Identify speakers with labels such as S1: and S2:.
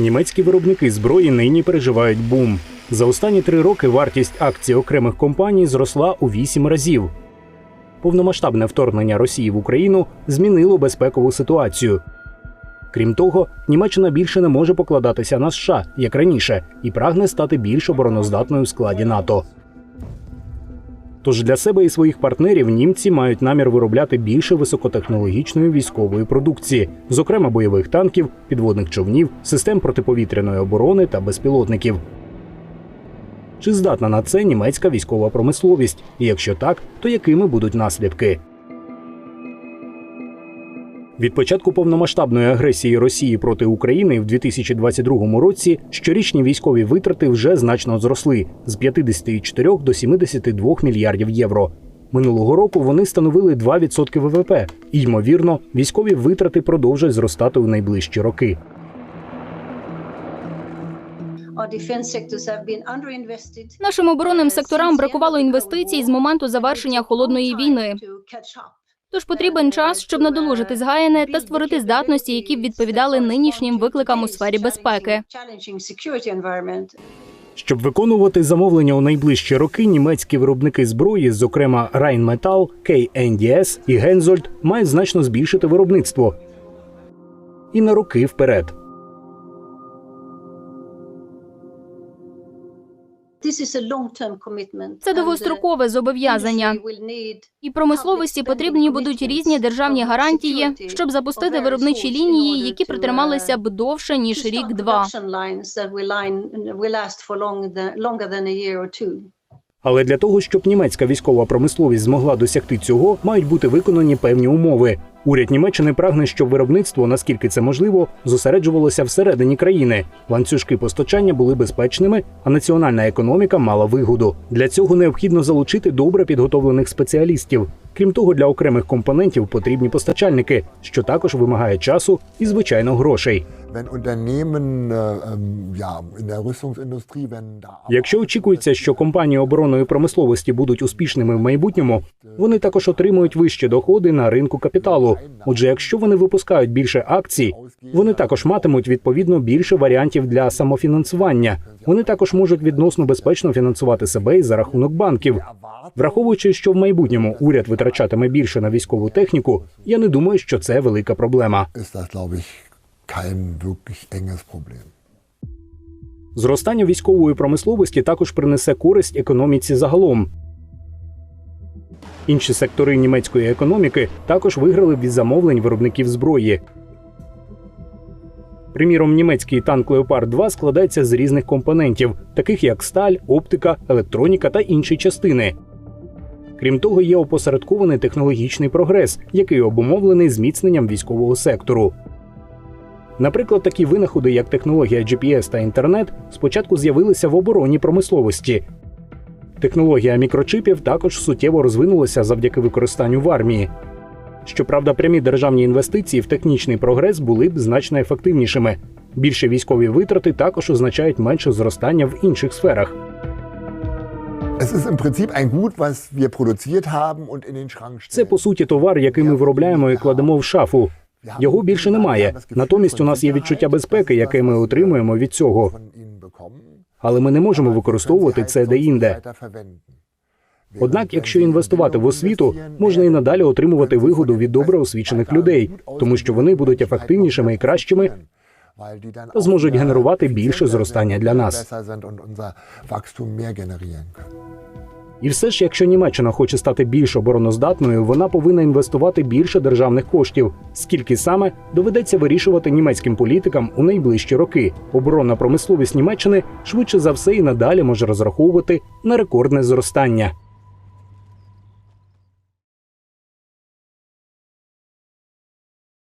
S1: Німецькі виробники зброї нині переживають бум. За останні три роки вартість акцій окремих компаній зросла у вісім разів. Повномасштабне вторгнення Росії в Україну змінило безпекову ситуацію. Крім того, Німеччина більше не може покладатися на США, як раніше, і прагне стати більш обороноздатною в складі НАТО. Тож для себе і своїх партнерів німці мають намір виробляти більше високотехнологічної військової продукції, зокрема бойових танків, підводних човнів, систем протиповітряної оборони та безпілотників. Чи здатна на це німецька військова промисловість? І якщо так, то якими будуть наслідки? Від початку повномасштабної агресії Росії проти України в 2022 році щорічні військові витрати вже значно зросли з 54 до 72 мільярдів євро. Минулого року вони становили 2% ВВП, і ймовірно, військові витрати продовжать зростати у найближчі роки.
S2: Нашим оборонним секторам бракувало інвестицій з моменту завершення холодної війни. Тож потрібен час, щоб надолужити згаяне та створити здатності, які б відповідали нинішнім викликам у сфері безпеки.
S1: Щоб виконувати замовлення у найближчі роки, німецькі виробники зброї, зокрема Rheinmetall, KNDS і Гензольд, мають значно збільшити виробництво і на роки вперед.
S2: Це довгострокове зобов'язання. І промисловості потрібні будуть різні державні гарантії, щоб запустити виробничі лінії, які протрималися б довше ніж рік-два.
S1: Але для того, щоб німецька військова промисловість змогла досягти цього, мають бути виконані певні умови. Уряд Німеччини прагне, щоб виробництво, наскільки це можливо, зосереджувалося всередині країни. Ланцюжки постачання були безпечними, а національна економіка мала вигоду. Для цього необхідно залучити добре підготовлених спеціалістів. Крім того, для окремих компонентів потрібні постачальники, що також вимагає часу і звичайно грошей.
S3: Äh, ähm,
S1: Якщо очікується, що компанії оборонної промисловості будуть успішними в майбутньому, вони також отримують вищі доходи на ринку капіталу. Отже, якщо вони випускають більше акцій, вони також матимуть відповідно більше варіантів для самофінансування. Вони також можуть відносно безпечно фінансувати себе і за рахунок банків. Враховуючи, що в майбутньому уряд витрачатиме більше на військову техніку, я не думаю, що це велика проблема. Зростання військової промисловості також принесе користь економіці загалом. Інші сектори німецької економіки також виграли від замовлень виробників зброї. Приміром, німецький танк Леопард 2 складається з різних компонентів, таких як сталь, оптика, електроніка та інші частини. Крім того, є опосередкований технологічний прогрес, який обумовлений зміцненням військового сектору. Наприклад, такі винаходи, як технологія GPS та інтернет, спочатку з'явилися в оборонній промисловості. Технологія мікрочипів також суттєво розвинулася завдяки використанню в армії. Щоправда, прямі державні інвестиції в технічний прогрес були б значно ефективнішими. Більше військові витрати також означають менше зростання в інших сферах. Це по суті товар, який ми виробляємо і кладемо в шафу. Його більше немає. Натомість у нас є відчуття безпеки, яке ми отримуємо від цього. Але ми не можемо використовувати це де-інде. Однак, якщо інвестувати в освіту, можна і надалі отримувати вигоду від добре освічених людей, тому що вони будуть ефективнішими і кращими, зможуть генерувати більше зростання для нас. І все ж, якщо Німеччина хоче стати більш обороноздатною, вона повинна інвестувати більше державних коштів. Скільки саме доведеться вирішувати німецьким політикам у найближчі роки. Оборонна промисловість Німеччини швидше за все і надалі може розраховувати на рекордне зростання.